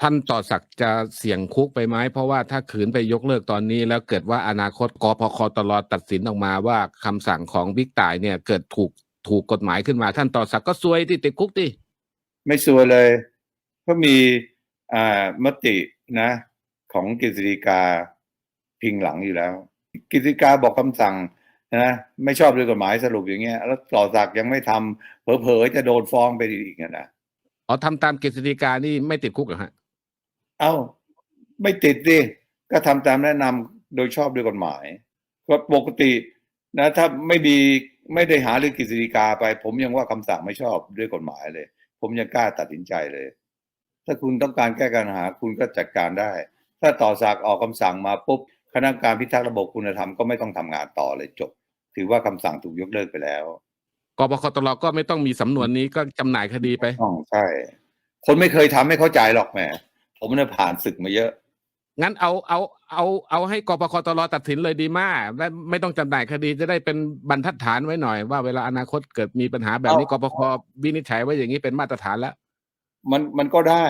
ท่านต่อศักดิ์จะเสี่ยงคุกไปไหมเพราะว่าถ้าขืนไปยกเลิกตอนนี้ แล้วเกิดว่าอนาคตกพคตลตัดสินออกมาว่าคำสั่งของบิ๊กต่ายเนี่ย เกิดถูกถูกกฎหมายขึ้นมา ท่านต่อศักดิ์ก็ซวยที่ติดคุกดิไม่ซัวเลยก็มีอ่ามตินะ ของกฤษฎีกาพิงหลังอยู่แล้วกฤษฎีกาบอกคำสั่งนะไม่ชอบด้วยกฎหมายสรุปอย่างเงี้ยแล้วต่อสักดิ์ยังไม่ทำเผลอๆจะโดนฟ้องไปอีกอะนะอ๋อทำตามกฤษฎีกานี่ไม่ติดคุกเหรอฮะ เอ้า ไม่ติดดิก็ทำตามแนะนำโดยชอบด้วยกฎหมายก็ปกตินะ ถ้าไม่มีไม่ได้หาเรื่องกฤษฎีกาไป ผมยังว่าคำสั่งไม่ชอบด้วยกฎหมายเลย ผมยังกล้าตัดสินใจเลย ถ้าคุณต้องการแก้ปัญหาคุณก็จัดการได้ ถ้าต่อสักดิ์ออกคำสั่งมาปุ๊บคณะกรรมการพิทักษ์ระบบคุณธรรมก็ไม่ต้องทำงานต่อเลยจบ ถือว่าคำสั่งถูกยกเลิกไปแล้วกปคตลก็ไม่ต้องมีสำนวนนี้ก็จำหน่ายคดีไปต้องใช่ คนไม่เคยทำไม่เข้าใจหรอกแหม ผมเนี่ยผ่านศึกมาเยอะ งั้นเอาเอาเอาเอาให้กปคตลตัดสินเลยดีมากและไม่ต้องจำหน่ายคดีจะได้เป็นบรรทัดฐานไว้หน่อยว่าเวลาอนาคตเกิดมีปัญหาแบบนี้กเอาปควินิจฉัยไว้อย่างนี้เป็นมาตรฐานแล้ว มันมันก็ได้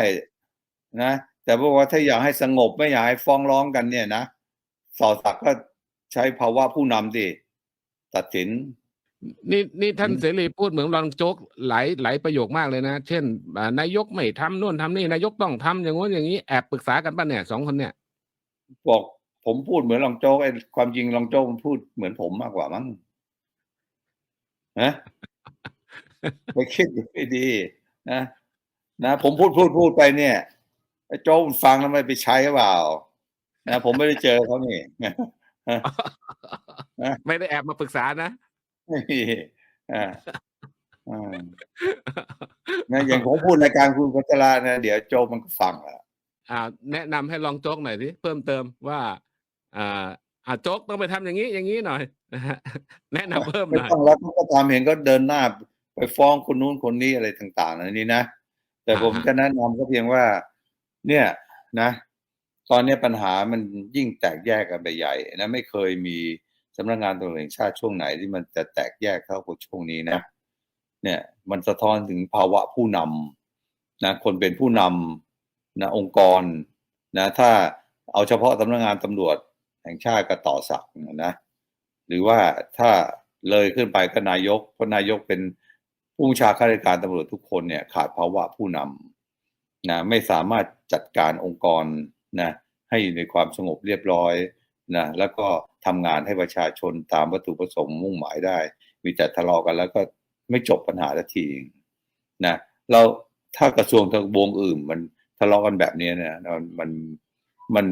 นะ แต่บอกว่าถ้าอยากให้สงบไม่อยากให้ฟ้องร้องกันเนี่ยนะสอสักดิ์ก็ใช้ภาวะผู้นำดิตัดสิน นี่นี่ท่านอืมเสรีพูดเหมือนรองโจ๊กหลายหลายประโยคมากเลยนะ เช่นอ่านายกไม่ทำนู่นทำนี่นายกต้องทำอย่างงู้นอย่างนี้แอบปรึกษากันป่ะเนี่ยสองคนเนี่ยบอกผมพูดเหมือนรองโจ๊กไอ้ความจริงรองโจ๊กมันพูดเหมือนผมมากกว่ามั้งฮะไปคิดดูให้ดีนะนะผมพูดพูดพูดไปเนี่ยไอ้โจ๊กมันฟังแล้วไม่ไปใช้หรือเปล่านะผมไม่ได้เจอเขานี่ไม่ได้แอบมาปรึกษานะไม่มี อ่าอ่านะอย่างผมพูดรายการคุณกัจรานะเดี๋ยวโจ๊กมันก็ฟังแหละอ่า แนะนำให้ลองโจ๊กหน่อยสิเพิ่มเติมว่า อ่าอ่าโจ๊กต้องไปทำอย่างนี้อย่างนี้หน่อยนะฮะแนะนำเพิ่มหไม่น่อยต้องแล้วก็ตามเห็นก็เดินหน้าไปฟ้องคนนู้นคนนี้อะไรต่างๆอันนี้นะแต่ผมอ่าฮะจะแนะนำก็เพียงว่า เนี่ยนะ ตอนนี้ปัญหามันยิ่งแตกแยกกันไปใหญ่นะไม่เคยมี สำนักงานตำรวจแห่งชาติช่วงไหนที่มันจะแตกแยกเท่ากับช่วงนี้นะ เนี่ยมันสะท้อนถึงภาวะผู้นำนะคนเป็นผู้นำนะองค์กรนะถ้าเอาเฉพาะสำนักงานตำรวจแห่งชาติก็ต่อสักดิ์นะหรือว่าถ้าเลยขึ้นไปก็นายกเพราะนายกเป็นผู้บัญชาข้าราชการตำรวจทุกคนเนี่ยขาดภาวะผู้นำนะไม่สามารถจัดการองค์กรนะให้อยู่ในความสงบเรียบร้อยนะแล้วก็ ทำงานให้ประชาชนตามวัตถุประสงค์มุ่งหมายได้ มีแต่ทะเลาะกันแล้วก็ไม่จบปัญหาสักทีนะเราถ้ากระทรวงทางวงอื่น มันทะเลาะกันแบบนี้เนี่ยมันมันมัน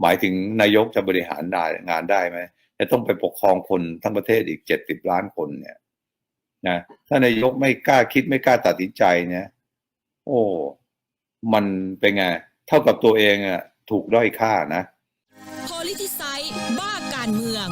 หมายถึงนายกจะบริหารงานงานได้ไหมจะต้องไปปกครองคนทั้งประเทศอีกเจ็ดสิบล้านคนเนี่ยนะถ้านายกไม่กล้าคิดไม่กล้าตัดสินใจเนี่ยโอ้ มันเป็นไง เท่ากับตัวเองอะถูกด้อยค่านะ ที่ไซต์บ้าการเมือง